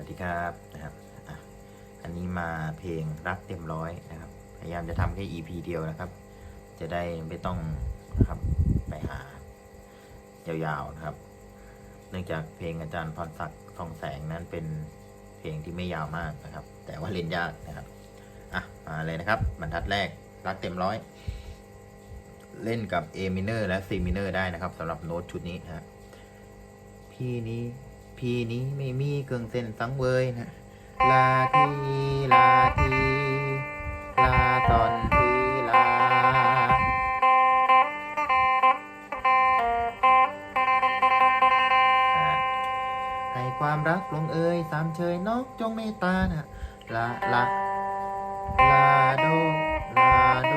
วัสดีครับนะครับออันนี้มาเพลงรักเต็มร้อยนะครับ พยายามจะทำแค่ EP เดียวนะครับ จะได้ไม่ต้องนะครับไปหายาวๆนะครับ เนื่องจากเพลงอาจารย์พรศักดิ์ทองแสงนั้นเป็นเพลงที่ไม่ยาวมากนะครับ แต่ว่าเล่นยากนะครับอะมาเลยนะครับ บรรทัดแรกรักเต็มร้อย เล่นกับ A minor และ C minor ได้นะครับสำหรับโน้ตชุดนี้นะฮะพี่นี้ พี่นี้ไม่มีเครื่องเส้นสังเวยนะ ลาทีลาทีลาตอนทีลา ให้ความรักลงเอยสามเชยนกจงเมตตานะ ลาลาลาโดลาโด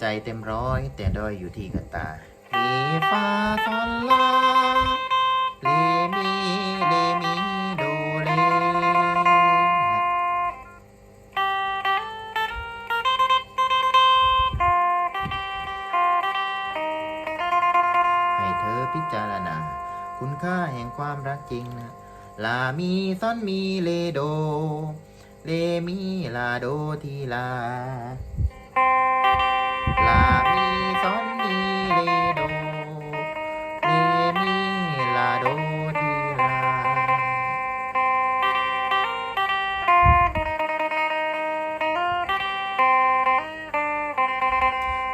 ใจเต็มร้อย แต่ด้อยอยู่ที่กันตาลีฟาซอนลาเลมีเลมีโดเลให้เธอพิจารณา คุณค่าแห่งความรักจริงนะลามีซอนมีเลโด เลมีลาโดทีลา ลามีซอนมีเลโดเลมีลาโดทีลา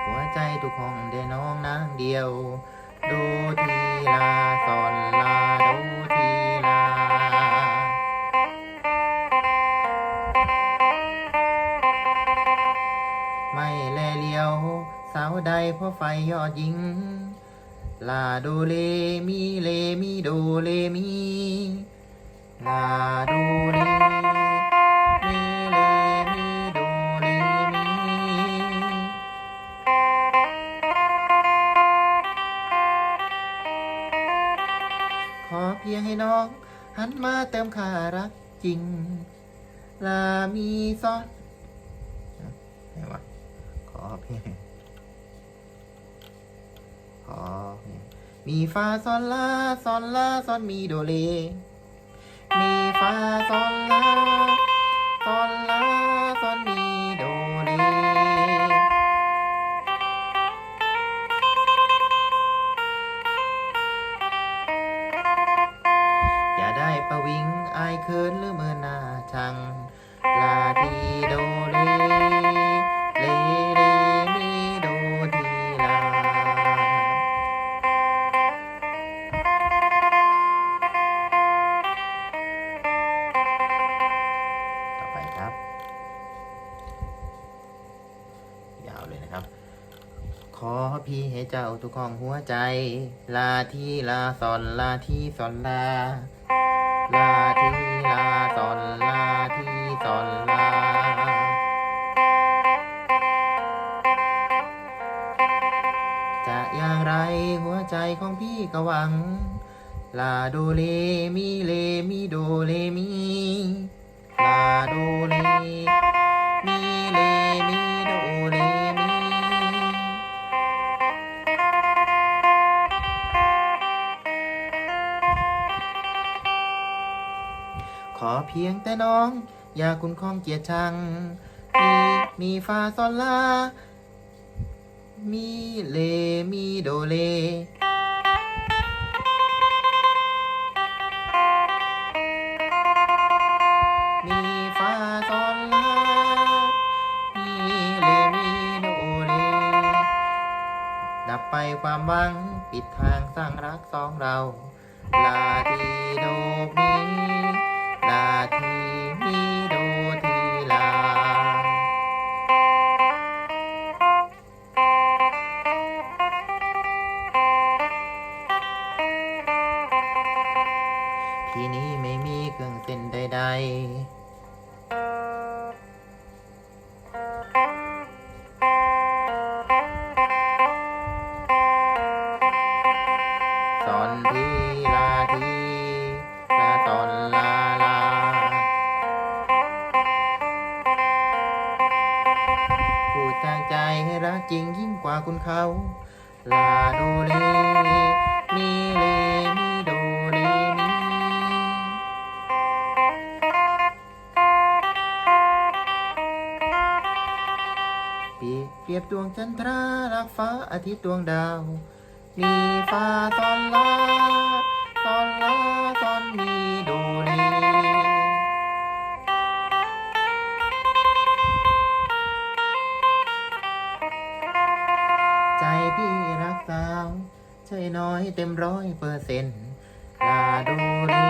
หัวใจทุกห้องได้น้องนางเดียวดูทีลาซอนลา ว สาวใดเพราะไฟยอดยิง ลาโดเลมีเลมีโดเลมีลาโดเลมีเลมีโดเลมีขอเพียงให้น้อง หันมาเติมค่ารักจริง ลามีซอนไหนวะ ขอเพียงขอเพียงมีฟาซอนลาซอนลาซอนมีโดเลมีฟาซอนลาซอนลาซอนมีโดเลอย่าได้ประวิงอายเคินหรือเมื่อหน้าชังลาทีโดเลเล อพี่ให้เจ้าทุกของหัวใจ ลาที่ลาสอนลาที่สอนลา ลาที่ลาสอนลาที่สอนลา จะอย่างไรหัวใจของพี่ก็หวัง ลาโดเลมีเลมีโดเลมี ลาโดเล เพียงแต่น้อง อย่าคุณข้องเกียรชัง มีมีฟาซอลลา มีเลมีโดเล มีฟาซอลลา มีเลมีโดเล ดับไปความหวัง ปิดทางสร้างรักสองเรา ลาทีโดมี ล จริงยิ่งกว่าคุณเขา ลาโดเล มีเลมีโดเลมีเปรียบเปรียบดวงจันทรารักฟ้าอาทิตย์ดวงดาว มีฟ้าตอนลา ตอนลาตอนมีาว ใช่น้อยเต็มร้อยเปอร์เซ็นต์ลาโดเล